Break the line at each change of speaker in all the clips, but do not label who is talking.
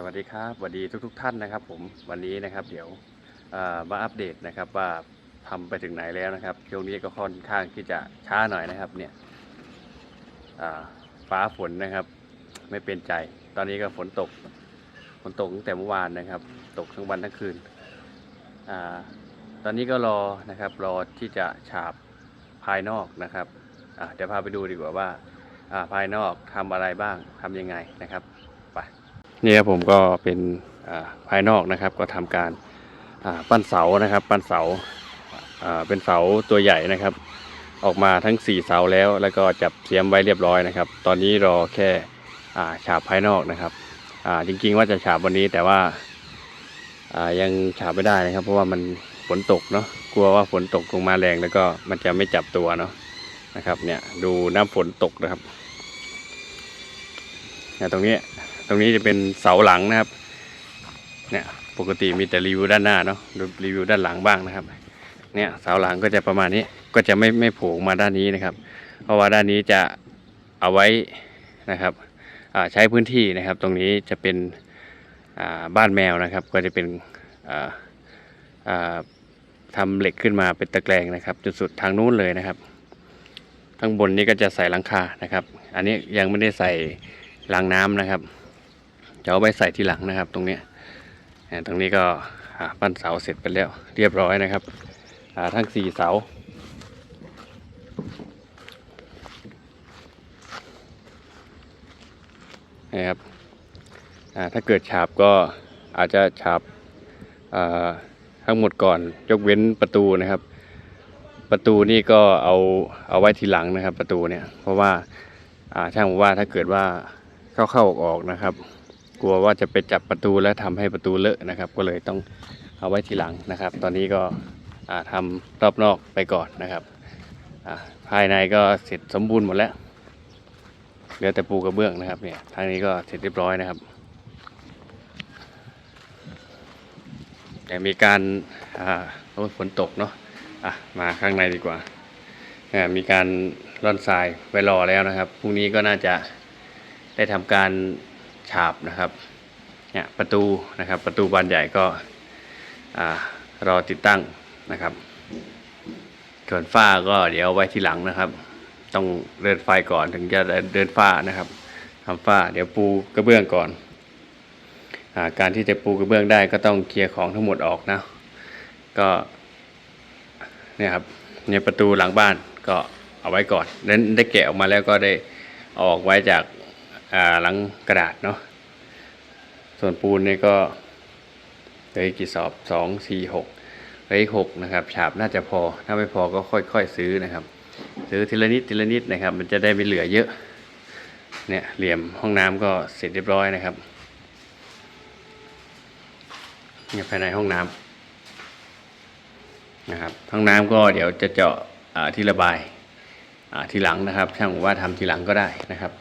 สวัสดีครับสวัสดีทุกๆทท่านนะครับ ผมวันนี้นะครับ เดี๋ยวมาอัปเดตนะครับว่าทำไปถึงไหนแล้วนะครับช่วงนี้ก็ค่อนข้างที่จะช้าหน่อยนะครับ เนี่ยฟ้าฝนนะครับ ไม่เป็นใจ ตอนนี้ก็ฝนตกฝนตกตั้งแต่เมื่อวานนะครับ ตกทั้งวันทั้งคืนอตอนนี้ก็รอนะครับ รอที่จะฉาบภายนอกนะครับอะเดี๋ยวพาไปดูดีกว่าว่าภายนอกทำอะไรบ้างทำยังไงนะครับ นี่ครับผมก็เป็นภายนอกนะครับ ก็ทำการปั้นเสานะครับ ปั้นเสาเป็นเสาตัวใหญ่นะครับ ออกมาทั้ง 4 เสาแล้ว แล้วก็จับเสียมไว้เรียบร้อยนะครับ ตอนนี้รอแค่ฉาบภายนอกนะครับจริง ๆ ว่าจะฉาบวันนี้แต่ว่ายังฉาบไม่ได้นะครับ เพราะว่ามันฝนตกเนาะกลัวว่าฝนตกลงมาแรงแล้วก็มันจะไม่จับตัวเนาะนะครับ เนี่ยดูน้ำฝนตกนะครับเนี่ยตรงนี้ ตรงนี้จะเป็นเสาหลังนะครับเนี่ยปกติมีแต่รีวิวด้านหน้าเนาะรีวิวด้านหลังบ้างนะครับ เนี่ยเสาหลังก็จะประมาณนี้ก็จะไม่ไม่โผล่มาด้านนี้นะครับ เพราะว่าด้านนี้จะเอาไว้นะครับใช้พื้นที่นะครับ ตรงนี้จะเป็นบ้านแมวนะครับ ก็จะเป็นอ่าอ่าทำเหล็กขึ้นมาเป็นตะแกรงนะครับจนสุดทางนู้นเลยนะครับข้างบนนี้ก็จะใส่หลังคานะครับ อันนี้ยังไม่ได้ใส่รางน้ำนะครับ จะเอาไปใส่ทีหลังนะครับ ตรงนี้ตรงนี้ก็ปั้นเสาเสร็จไปแล้ว เรียบร้อยนะครับทั้งสี่เสานะครับถ้าเกิดฉาบก็อาจจะฉาบาทั้งหมดก่อนยกเว้นประตูนะครับ ประตูนี่ก็เอาเอาไว้ทีหลังนะครับ ประตูเนี่ยเพราะว่าช่างบอกว่าถ้าเกิดว่าเข้าเข้าออกออกๆนะครับ กลัวว่าจะไปจับประตูแล้วทำให้ประตูเลอะนะครับ ก็เลยต้องเอาไว้ทีหลังนะครับ ตอนนี้ก็อ่าทำรอบนอกไปก่อนนะครับอ่าภายในก็เสร็จสมบูรณ์หมดแล้วเหลือแต่ปูกระเบื้องนะครับเนี่ยทางนี้ก็เสร็จเรียบร้อยนะครับแต่มีการอ่าโอ้ฝนตกเนาะอะมาข้างในดีกว่าอ่า มีการร่อนทรายไว้รอแล้วนะครับ พรุ่งนี้ก็น่าจะได้ทำการ ฉาบนะครับเนี่ยประตูนะครับประตูบานใหญ่ก็รอติดตั้งนะครับส่วนฝ้าก็เดี๋ยวไว้ทีหลังนะครับ ต้องเดินไฟก่อนถึงจะเดินฝ้านะครับทำฝ้าเดี๋ยวปูกระเบื้องก่อนอาการที่จะปูกระเบื้องได้ก็ต้องเคลียร์ของทั้งหมดออกนะก็เนี่ยครับเนี่ยประตูหลังบ้านก็เอาไว้ก่อนนั้นได้แกะออกมาแล้วก็ได้ออกไว้จาก หลังกระดาษเนาะส่วนปูนนี่ก็เหลือกี่สอบสองสี่หกเหลืออีกหกนะครับ ฉาบน่าจะพอ ถ้าไม่พอก็ค่อยๆซื้อนะครับ ซื้อทีละนิดทีละนิดนะครับ มันจะได้ไม่เหลือเยอะ เนี่ยเหลี่ยมห้องน้ำก็เสร็จเรียบร้อยนะครับเนี่ยภายในห้องน้ำนะครับห้องน้ำก็เดี๋ยวจะเจาะที่ระบายทีหลังนะครับ ช่างว่าทำทีหลังก็ได้นะครับ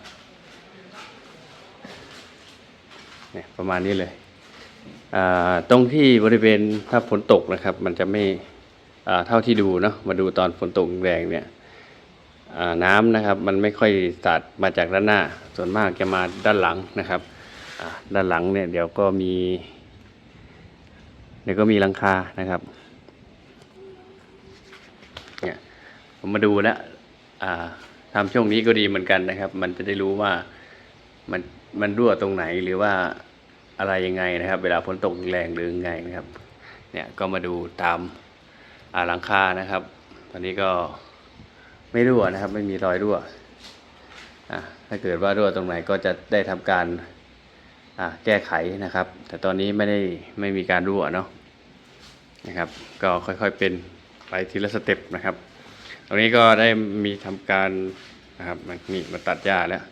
เนี่ยประมาณนี้เลย ตรงที่บริเวณถ้าฝนตกนะครับ มันจะไม่เท่าที่ดูเนาะมาดูตอนฝนตกแรงเนี่ยน้ำนะครับมันไม่ค่อยสาดมาจากด้านหน้า ส่วนมากจะมาด้านหลังนะครับด้านหลังเนี่ยเดี๋ยวก็มี เดี๋ยวก็มีหลังคานะครับเนี่ยผมมาดูแล้วอ่าทำช่วงนี้ก็ดีเหมือนกันนะครับ มันจะได้รู้ว่ามันมันรั่วตรงไหนหรือว่า อะไรยังไงนะครับ เวลาฝนตกแรงหรือยังไงนะครับ เนี่ยก็มาดูตามอาหลังคานะครับ ตอนนี้ก็ไม่รั่วนะครับ ไม่มีรอยรั่วอ่าถ้าเกิดว่ารั่วตรงไหนก็จะได้ทำการอ่าแก้ไขนะครับ แต่ตอนนี้ไม่ได้ไม่มีการรั่วเนาะนะครับ ก็ค่อยๆเป็นไปทีละสเต็ปนะครับ ตรงนี้ก็ได้มีทำการนะครับมันนี่มาตัดหญ้าแล้ว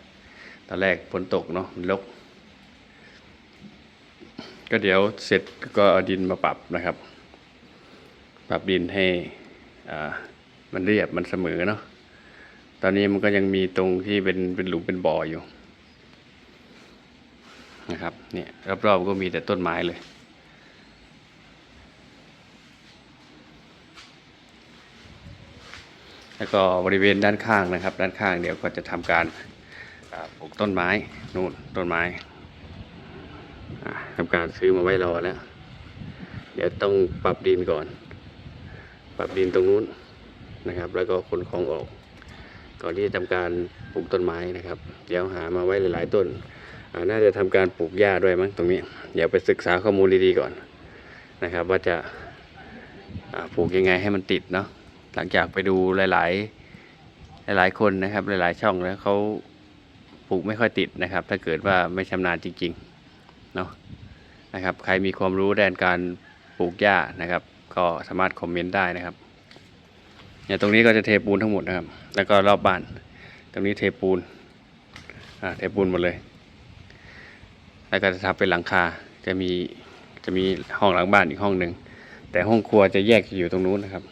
ตอนแรกฝนตกเนาะมันรก ก็เดี๋ยวเสร็จก็เอาดินมาปรับนะครับ ปรับดินให้มันเรียบมันเสมอเนาะตอนนี้มันก็ยังมีตรงที่เป็นเป็นหลุมเป็นบ่ออยู่นะครับเนี่ยรอบๆก็มีแต่ต้นไม้เลย แล้วก็บริเวณด้านข้างนะครับ ด้านข้างเดี๋ยวก็จะทำการปลูกต้นไม้นู่นต้นไม้ ทำการซื้อมาไว้รอแล้ว เดี๋ยวต้องปรับดินก่อน ปรับดินตรงนู้นนะครับ แล้วก็ขนของออก ก่อนที่จะทำการปลูกต้นไม้นะครับ เดี๋ยวหามาไว้หลาย ๆ ต้นน่าจะทำการปลูกหญ้าด้วยมั้งตรงนี้ เดี๋ยวไปศึกษาข้อมูลดีๆก่อนนะครับ ว่าจะาปลูกยังไงให้มันติดเนาะหลังจากไปดูหลาย ๆ หลาย ๆ คนนะครับ หลาย ๆ ช่องแล้วเขาปลูกไม่ค่อยติดนะครับ ถ้าเกิดว่าไม่ชำนาญจริง ๆ เนาะนะครับ ใครมีความรู้ด้านการปลูกหญ้านะครับ ก็สามารถคอมเมนต์ได้นะครับเนี่ยตรงนี้ก็จะเทปูนทั้งหมดนะครับ แล้วก็รอบบ้าน ตรงนี้เทปูนอ่าเทปูนหมดเลย แล้วก็จะทำเป็นหลังคาจะมีจะมีห้องหลังบ้านอีกห้องหนึ่งแต่ห้องครัวจะแยกอยู่ตรงนู้นนะครับ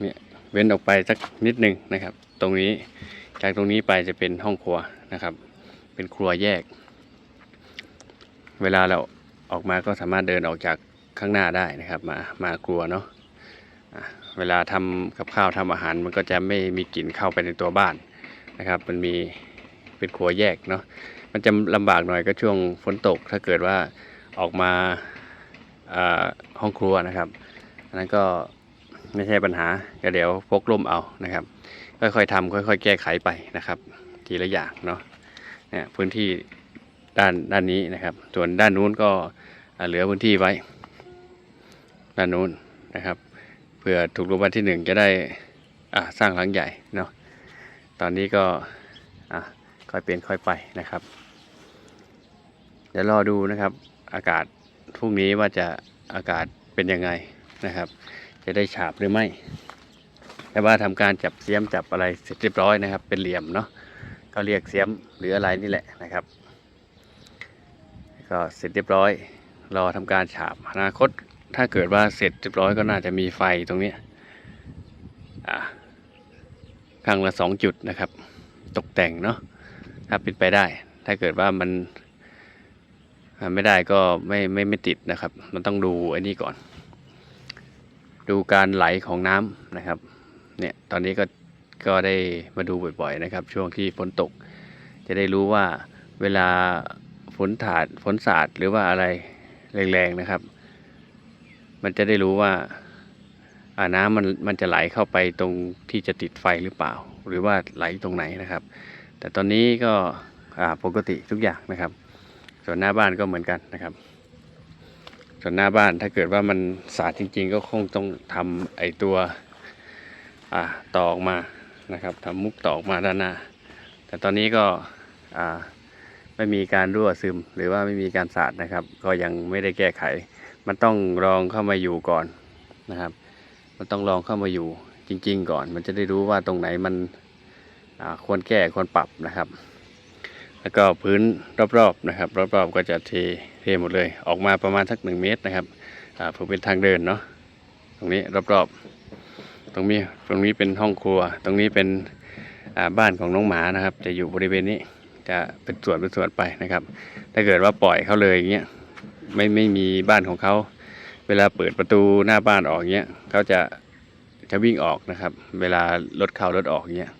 เนี่ยเว้นออกไปสักนิดหนึ่งนะครับ ตรงนี้จากตรงนี้ไปจะเป็นห้องครัวนะครับ เป็นครัวแยก เวลาเราออกมาก็สามารถเดินออกจากข้างหน้าได้นะครับ มามาครัวเนาะเวลาทำกับข้าวทำอาหารมันก็จะไม่มีกลิ่นเข้าไปในตัวบ้านนะครับ มันมีเป็นครัวแยกเนาะมันจะลำบากหน่อยก็ช่วงฝนตก ถ้าเกิดว่าออกมาาห้องครัวนะครับอันนั้นก็ไม่ใช่ปัญหาก็เดี๋ยวพกร่มเอานะครับ ค่อยๆทำค่อย ๆ แก้ไขไปนะครับ ทีละอย่างเนาะเนี่ยพื้นที่ ด้านด้านนี้นะครับ ส่วนด้านนู้นก็เหลือพื้นที่ไว้ ด้านนู้นนะครับ เพื่อถูกรางวัลที่หนึ่งจะได้อ่าสร้างหลังใหญ่เนาะตอนนี้ก็อะค่อยเป็นค่อยไปนะครับ เดี๋ยวรอดูนะครับ อากาศพรุ่งนี้ว่าจะอากาศเป็นยังไงนะครับ จะได้ฉาบหรือไม่ แต่ว่าทำการจับเสียมจับอะไรเสร็จเรียบร้อยนะครับ เป็นเหลี่ยมเนาะก็เรียกเสียมหรืออะไรนี่แหละนะครับ ก็เสร็จเรียบร้อย รอทำการฉาบอนาคตถ้าเกิดว่าเสร็จเรียบร้อยก็น่าจะมีไฟตรงนี้ยอ่าข้งละสองจุดนะครับ ตกแต่งเนาะถ้าเป็นไปได้ ถ้าเกิดว่ามันไม่ได้ก็ไม่ไม่ไม่ติดนะครับ มันต้องดูไอ้นี่ก่อน ดูการไหลของน้ำนะครับ เนี่ยตอนนี้ก็ก็ได้มาดูบ่อยๆนะครับ ช่วงที่ฝนตก จะได้รู้ว่าเวลา นถาดฝนสาดหรือว่าอะไรแรงๆนะครับ มันจะได้รู้ว่าอาน้ำมันมันจะไหลเข้าไปตรงที่จะติดไฟหรือเปล่า หรือว่าไหลตรงไหนนะครับ แต่ตอนนี้ก็ปกติทุกอย่างนะครับ ส่วนหน้าบ้านก็เหมือนกันนะครับ ส่วนหน้าบ้านถ้าเกิดว่ามันสาดจริง ๆ ก็คงต้องทำไอตัวอ่าต่อออกมานะครับทำมุกต่อออกมาด้านหน้าแต่ตอนนี้ก็อ่า ไม่มีการรั่วซึม หรือว่าไม่มีการสาดนะครับ ก็ยังไม่ได้แก้ไข มันต้องลองเข้ามาอยู่ก่อนนะครับ มันต้องลองเข้ามาอยู่จริง ๆ ก่อน มันจะได้รู้ว่าตรงไหนมันควรแก้ควรปรับนะครับ แล้วก็พื้นรอบๆนะครับ รอบๆก็จะเทเทหมดเลย ออกมาประมาณสักหนึ่งเมตรนะครับเพื่อเป็นทางเดินเนาะตรงนี้รอบๆ ตรงนี้ตรงนี้เป็นห้องครัว ตรงนี้เป็นบ้านของน้องหมานะครับ จะอยู่บริเวณนี้ จะเป็นส่วนเป็นส่วนไปนะครับ ถ้าเกิดว่าปล่อยเขาเลยอย่างเงี้ยไม่ไม่มีบ้านของเขา เวลาเปิดประตูหน้าบ้านออกเงี้ยเขาจะจะวิ่งออกนะครับ เวลารถเข้ารถออกเงี้ย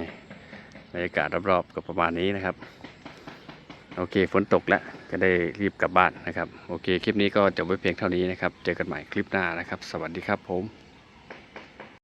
นี่บรรยากาศรอบๆก็ประมาณนี้นะครับ โอเคฝนตกแล้วก็ได้รีบกลับบ้านนะครับ โอเค คลิปนี้ก็จบไว้เพียงเท่านี้นะครับ เจอกันใหม่คลิปหน้านะครับ สวัสดีครับผม